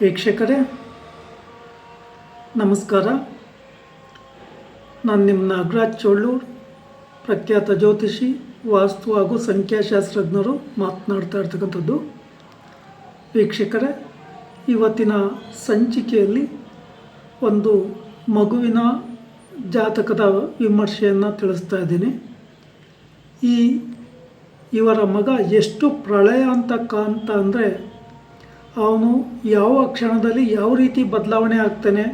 ವೀಕ್ಷಕರೇ, ನಮಸ್ಕಾರ. ನಾನು ನಿಮ್ಮ ನಾಗರಾಜ್ ಚೋಳೂರ್, ಪ್ರಖ್ಯಾತ ಜ್ಯೋತಿಷಿ, ವಾಸ್ತು ಹಾಗೂ ಸಂಖ್ಯಾಶಾಸ್ತ್ರಜ್ಞರು ಮಾತನಾಡ್ತಾ ಇರ್ತಕ್ಕಂಥದ್ದು. ವೀಕ್ಷಕರೇ, ಇವತ್ತಿನ ಸಂಚಿಕೆಯಲ್ಲಿ ಒಂದು ಮಗುವಿನ ಜಾತಕದ ವಿಮರ್ಶೆಯನ್ನು ತಿಳಿಸ್ತಾ ಇದ್ದೀನಿ. ಈ ಇವರ ಮಗ ಎಷ್ಟು ಪ್ರಳಯ ಅಂತ ಕಾಂತ ಅಂದರೆ ಅವನು ಯಾವ ಕ್ಷಣದಲ್ಲಿ ಯಾವ ರೀತಿ ಬದಲಾವಣೆ ಆಗ್ತಾನೆ,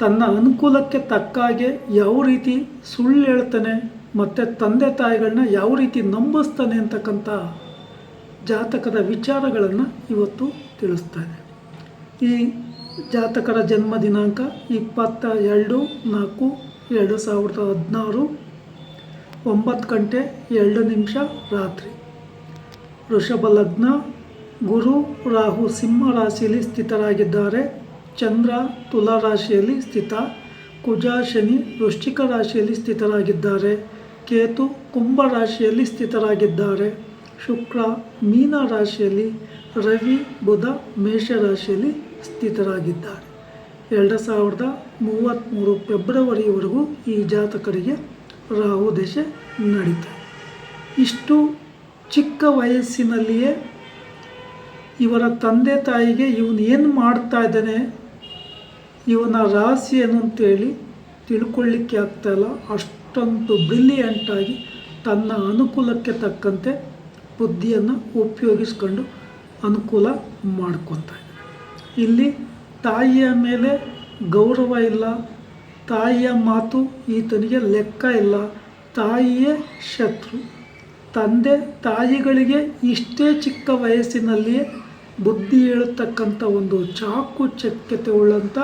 ತನ್ನ ಅನುಕೂಲಕ್ಕೆ ತಕ್ಕ ಹಾಗೆ ಯಾವ ರೀತಿ ಸುಳ್ಳು ಹೇಳ್ತಾನೆ ಮತ್ತು ತಂದೆ ತಾಯಿಗಳನ್ನ ಯಾವ ರೀತಿ ನಂಬಿಸ್ತಾನೆ ಅಂತಕ್ಕಂಥ ಜಾತಕದ ವಿಚಾರಗಳನ್ನು ಇವತ್ತು ತಿಳಿಸ್ತಾನೆ. ಈ ಜಾತಕದ ಜನ್ಮ ದಿನಾಂಕ ಇಪ್ಪತ್ತ ಎರಡು ನಾಲ್ಕು ಎರಡು ಸಾವಿರದ ಹದಿನಾರು, ಒಂಬತ್ತು ಗಂಟೆ ಎರಡು ನಿಮಿಷ ರಾತ್ರಿ. ವೃಷಭ ಲಗ್ನ ಗುರು ರಾಹು ಸಿಂಹ ರಾಶಿಯಲ್ಲಿ ಸ್ಥಿತರಾಗಿದ್ದಾರೆ. ಚಂದ್ರ ತುಲಾ ರಾಶಿಯಲ್ಲಿ ಸ್ಥಿತ. ಕುಜ ಶನಿ ವೃಶ್ಚಿಕ ರಾಶಿಯಲ್ಲಿ ಸ್ಥಿತರಾಗಿದ್ದಾರೆ. ಕೇತು ಕುಂಭ ರಾಶಿಯಲ್ಲಿ ಸ್ಥಿತರಾಗಿದ್ದಾರೆ. ಶುಕ್ರ ಮೀನ ರಾಶಿಯಲ್ಲಿ, ರವಿ ಬುಧ ಮೇಷ ರಾಶಿಯಲ್ಲಿ ಸ್ಥಿತರಾಗಿದ್ದಾರೆ. ಎರಡು ಸಾವಿರದ ಮೂವತ್ತ್ಮೂರು ಫೆಬ್ರವರಿವರೆಗೂ ಈ ಜಾತಕರಿಗೆ ರಾಹು ದಶೆ ನಡೀತು ಇಷ್ಟು ಚಿಕ್ಕ ವಯಸ್ಸಿನಲ್ಲಿಯೇ ಇವರ ತಂದೆ ತಾಯಿಗೆ ಇವನು ಏನು ಮಾಡ್ತಾ ಇದ್ದಾನೆ, ಇವನ ರಹಸ್ಯ ಏನು ಅಂತೇಳಿ ತಿಳ್ಕೊಳ್ಳಿಕ್ಕೆ ಆಗ್ತಾಯಿಲ್ಲ ಅಷ್ಟೊಂದು ಬ್ರಿಲಿಯಂಟಾಗಿ ತನ್ನ ಅನುಕೂಲಕ್ಕೆ ತಕ್ಕಂತೆ ಬುದ್ಧಿಯನ್ನು ಉಪಯೋಗಿಸ್ಕೊಂಡು ಅನುಕೂಲ ಮಾಡ್ಕೊತಾ ಇಲ್ಲಿ ತಾಯಿಯ ಮೇಲೆ ಗೌರವ ಇಲ್ಲ, ತಾಯಿಯ ಮಾತು ಈತನಿಗೆ ಲೆಕ್ಕ ಇಲ್ಲ, ತಾಯಿಯೇ ಶತ್ರು. ತಂದೆ ತಾಯಿಗಳಿಗೆ ಇಷ್ಟೇ ಚಿಕ್ಕ ವಯಸ್ಸಿನಲ್ಲಿಯೇ ಬುದ್ಧಿ ಹೇಳತಕ್ಕಂಥ ಒಂದು ಚಾಕು ಚಕ್ಯತೆ ಉಳ್ಳಂಥ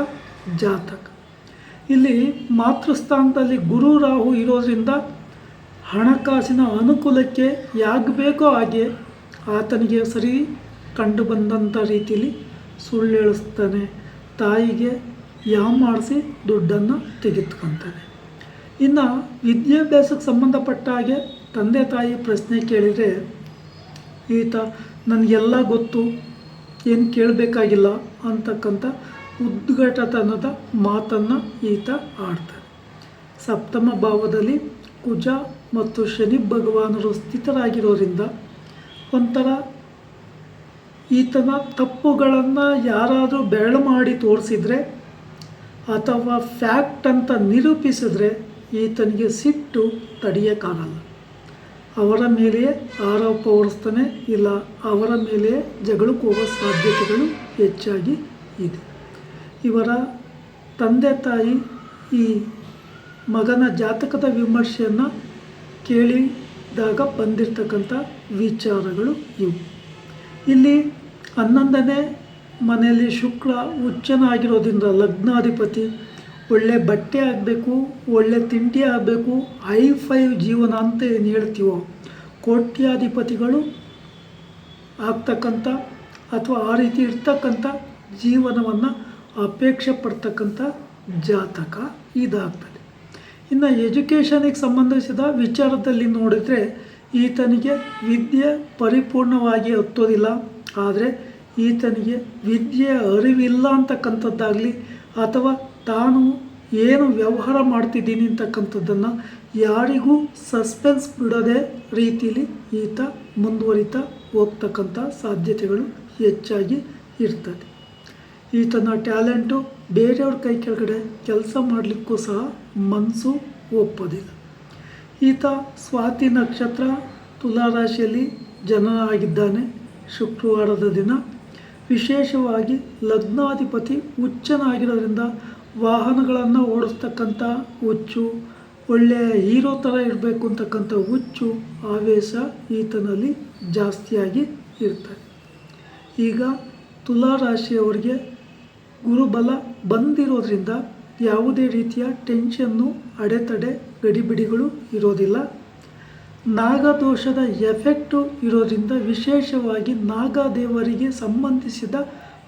ಜಾತಕ. ಇಲ್ಲಿ ಮಾತೃಸ್ಥಾನದಲ್ಲಿ ಗುರು ರಾಹು ಇರೋದ್ರಿಂದ ಹಣಕಾಸಿನ ಅನುಕೂಲಕ್ಕೆ ಯಾಗಬೇಕೋ ಬೇಕೋ ಹಾಗೆ ಆತನಿಗೆ ಸರಿ ಕಂಡು ಬಂದಂಥ ರೀತಿಯಲ್ಲಿ ಸುಳ್ಳು ಹೇಳಿಸ್ತಾನೆ, ತಾಯಿಗೆ ಯಾವ ಮಾಡಿಸಿ ದುಡ್ಡನ್ನು ತೆಗೆದುಕೊತಾನೆ. ಇನ್ನು ವಿದ್ಯಾಭ್ಯಾಸಕ್ಕೆ ಸಂಬಂಧಪಟ್ಟ ಹಾಗೆ ತಂದೆ ತಾಯಿ ಪ್ರಶ್ನೆ ಕೇಳಿದರೆ, ಈತ, ನನಗೆಲ್ಲ ಗೊತ್ತು, ಏನು ಕೇಳಬೇಕಾಗಿಲ್ಲ? ಅಂತಕ್ಕಂಥ ಉದ್ಘಟತನದ ಮಾತನ್ನು ಈತ ಆಡ್ತಾನೆ. ಸಪ್ತಮ ಭಾವದಲ್ಲಿ ಕುಜ ಮತ್ತು ಶನಿ ಭಗವಾನರು ಸ್ಥಿತರಾಗಿರೋದ್ರಿಂದ ಒಂಥರ ಈತನ ತಪ್ಪುಗಳನ್ನು ಯಾರಾದರೂ ಬೆರಳು ಮಾಡಿ ತೋರಿಸಿದರೆ ಅಥವಾ ಫ್ಯಾಕ್ಟ್ ಅಂತ ನಿರೂಪಿಸಿದ್ರೆ ಈತನಿಗೆ ಸಿಟ್ಟು ತಡೆಯೋಕ್ಕಾಗಲ್ಲ. ಅವರ ಮೇಲೆಯೇ ಆರೋಪ ಹೊರಿಸ್ತಾನೆ, ಇಲ್ಲ, ಅವರ ಮೇಲೆಯೇ ಜಗಳಕ್ಕೆ ಹೋಗೋ ಸಾಧ್ಯತೆಗಳು ಹೆಚ್ಚಾಗಿ ಇದೆ. ಇವರ ತಂದೆ ತಾಯಿ ಈ ಮಗನ ಜಾತಕದ ವಿಮರ್ಶೆಯನ್ನು ಕೇಳಿದಾಗ ಬಂದಿರತಕ್ಕಂಥ ವಿಚಾರಗಳು ಇವು. ಇಲ್ಲಿ ಹನ್ನೊಂದನೇ ಮನೆಯಲ್ಲಿ ಶುಕ್ರ ಉಚ್ಚನಾಗಿರೋದ್ರಿಂದ ಲಗ್ನಾಧಿಪತಿ ಒಳ್ಳೆ ಬಟ್ಟೆ ಆಗಬೇಕು, ಒಳ್ಳೆ ತಿಂಡಿ ಆಗಬೇಕು, ಹೈ ಫೈವ್ ಜೀವನ ಅಂತ ಏನು ಹೇಳ್ತೀವೋ, ಕೋಟ್ಯಾಧಿಪತಿಗಳು ಆಗ್ತಕ್ಕಂಥ ಅಥವಾ ಆ ರೀತಿ ಇರ್ತಕ್ಕಂಥ ಜೀವನವನ್ನು ಅಪೇಕ್ಷೆ ಪಡ್ತಕ್ಕಂಥ ಜಾತಕ ಇದಾಗ್ತದೆ. ಇನ್ನು ಎಜುಕೇಷನಿಗೆ ಸಂಬಂಧಿಸಿದ ವಿಚಾರದಲ್ಲಿ ನೋಡಿದರೆ ಈತನಿಗೆ ವಿದ್ಯೆ ಪರಿಪೂರ್ಣವಾಗಿ ಹತ್ತೋದಿಲ್ಲ, ಆದರೆ ಈತನಿಗೆ ವಿದ್ಯೆ ಅರಿವಿಲ್ಲ ಅಂತಕ್ಕಂಥದ್ದಾಗಲಿ ಅಥವಾ ತಾನು ಏನು ವ್ಯವಹಾರ ಮಾಡ್ತಿದ್ದೀನಿ ಅಂತಕ್ಕಂಥದ್ದನ್ನು ಯಾರಿಗೂ ಸಸ್ಪೆನ್ಸ್ ಬಿಡದೆ ರೀತಿಯಲ್ಲಿ ಈತ ಮುಂದುವರಿತಾ ಹೋಗ್ತಕ್ಕಂಥ ಸಾಧ್ಯತೆಗಳು ಹೆಚ್ಚಾಗಿ ಇರ್ತದೆ. ಈತನ ಟ್ಯಾಲೆಂಟು ಬೇರೆಯವ್ರ ಕೈ ಕೆಳಗಡೆ ಕೆಲಸ ಮಾಡಲಿಕ್ಕೂ ಸಹ ಮನಸ್ಸು ಒಪ್ಪೋದಿಲ್ಲ. ಈತ ಸ್ವಾತಿ ನಕ್ಷತ್ರ ತುಲಾರಾಶಿಯಲ್ಲಿ ಜನನಾಗಿದ್ದಾನೆ. ಶುಕ್ರವಾರದ ದಿನ ವಿಶೇಷವಾಗಿ ಲಗ್ನಾಧಿಪತಿ ಹುಚ್ಚನಾಗಿರೋದ್ರಿಂದ ವಾಹನಗಳನ್ನು ಓಡಿಸ್ತಕ್ಕಂಥ ಹುಚ್ಚು, ಒಳ್ಳೆಯ ಹೀರೋ ಥರ ಇರಬೇಕು ಅಂತಕ್ಕಂಥ ಹುಚ್ಚು ಆವೇಶ ಈತನಲ್ಲಿ ಜಾಸ್ತಿಯಾಗಿ ಇರ್ತದೆ. ಈಗ ತುಲಾ ರಾಶಿಯವರಿಗೆ ಗುರುಬಲ ಬಂದಿರೋದ್ರಿಂದ ಯಾವುದೇ ರೀತಿಯ ಟೆನ್ಷನ್ನು ಅಡೆತಡೆ ಗಡಿಬಿಡಿಗಳು ಇರೋದಿಲ್ಲ. ನಾಗದೋಷದ ಎಫೆಕ್ಟು ಇರೋದ್ರಿಂದ ವಿಶೇಷವಾಗಿ ನಾಗದೇವರಿಗೆ ಸಂಬಂಧಿಸಿದ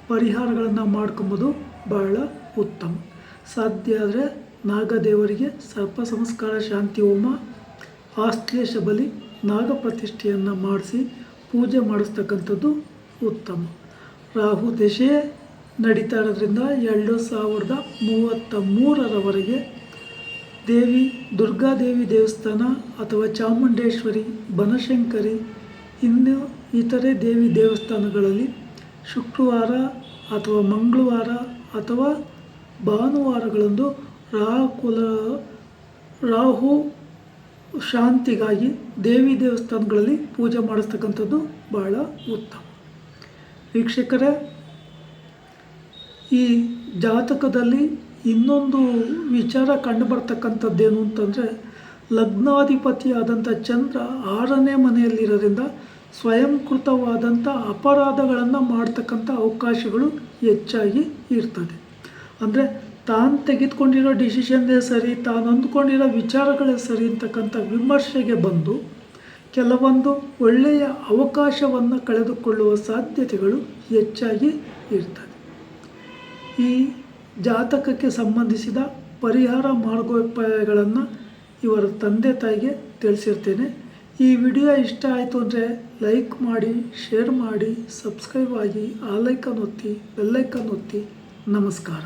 ಪರಿಹಾರಗಳನ್ನು ಮಾಡ್ಕೊಂಬೋದು ಬಹಳ ಉತ್ತಮ. ಸಾಧ್ಯ ಆದರೆ ನಾಗದೇವರಿಗೆ ಸರ್ಪ ಸಂಸ್ಕಾರ ಶಾಂತಿ ಹೋಮ, ಆಶ್ಲೇಷ ಬಲಿ, ನಾಗ ಪ್ರತಿಷ್ಠೆಯನ್ನು ಮಾಡಿಸಿ ಪೂಜೆ ಮಾಡಿಸ್ತಕ್ಕಂಥದ್ದು ಉತ್ತಮ. ರಾಹು ದಶೆ ನಡೀತಾ ಇರೋದ್ರಿಂದ ಎರಡು ಸಾವಿರದ ಮೂವತ್ತ ಮೂರರವರೆಗೆ ದೇವಿ, ದುರ್ಗಾದೇವಿ ದೇವಸ್ಥಾನ ಅಥವಾ ಚಾಮುಂಡೇಶ್ವರಿ, ಬನಶಂಕರಿ, ಇನ್ನು ಇತರೆ ದೇವಿ ದೇವಸ್ಥಾನಗಳಲ್ಲಿ ಶುಕ್ರವಾರ ಅಥವಾ ಮಂಗಳವಾರ ಅಥವಾ ಭಾನುವಾರಗಳಂದು ರಾಹುಕುಲ, ರಾಹು ಶಾಂತಿಗಾಗಿ ದೇವಿ ದೇವಸ್ಥಾನಗಳಲ್ಲಿ ಪೂಜೆ ಮಾಡಿಸ್ತಕ್ಕಂಥದ್ದು ಬಹಳ ಉತ್ತಮ. ವೀಕ್ಷಕರೇ, ಈ ಜಾತಕದಲ್ಲಿ ಇನ್ನೊಂದು ವಿಚಾರ ಕಂಡುಬರ್ತಕ್ಕಂಥದ್ದೇನು ಅಂತಂದರೆ, ಲಗ್ನಾಧಿಪತಿಯಾದಂಥ ಚಂದ್ರ ಆರನೇ ಮನೆಯಲ್ಲಿರೋದ್ರಿಂದ ಸ್ವಯಂಕೃತವಾದಂಥ ಅಪರಾಧಗಳನ್ನು ಮಾಡ್ತಕ್ಕಂಥ ಅವಕಾಶಗಳು ಹೆಚ್ಚಾಗಿ ಇರ್ತದೆ. ಅಂದರೆ ತಾನು ತೆಗೆದುಕೊಂಡಿರೋ ಡಿಸಿಷನ್ನೇ ಸರಿ, ತಾನು ಅಂದ್ಕೊಂಡಿರೋ ವಿಚಾರಗಳೇ ಸರಿ ಅಂತಕ್ಕಂಥ ವಿಮರ್ಶೆಗೆ ಬಂದು ಕೆಲವೊಂದು ಒಳ್ಳೆಯ ಅವಕಾಶವನ್ನು ಕಳೆದುಕೊಳ್ಳುವ ಸಾಧ್ಯತೆಗಳು ಹೆಚ್ಚಾಗಿ ಇರ್ತದೆ. ಈ ಜಾತಕಕ್ಕೆ ಸಂಬಂಧಿಸಿದ ಪರಿಹಾರ ಮಾರ್ಗೋಪಾಯಗಳನ್ನು ಇವರ ತಂದೆ ತಾಯಿಗೆ ತಿಳಿಸಿರ್ತೇನೆ. ಈ ವಿಡಿಯೋ ಇಷ್ಟ ಆಯಿತು ಅಂದರೆ ಲೈಕ್ ಮಾಡಿ, ಶೇರ್ ಮಾಡಿ, ಸಬ್ಸ್ಕ್ರೈಬ್ ಆಗಿ, ಆ ಆಲೈಕನ್ ಒತ್ತಿ ಬೆಲ್ಲೈಕನ್ ಒತ್ತಿ. ನಮಸ್ಕಾರ.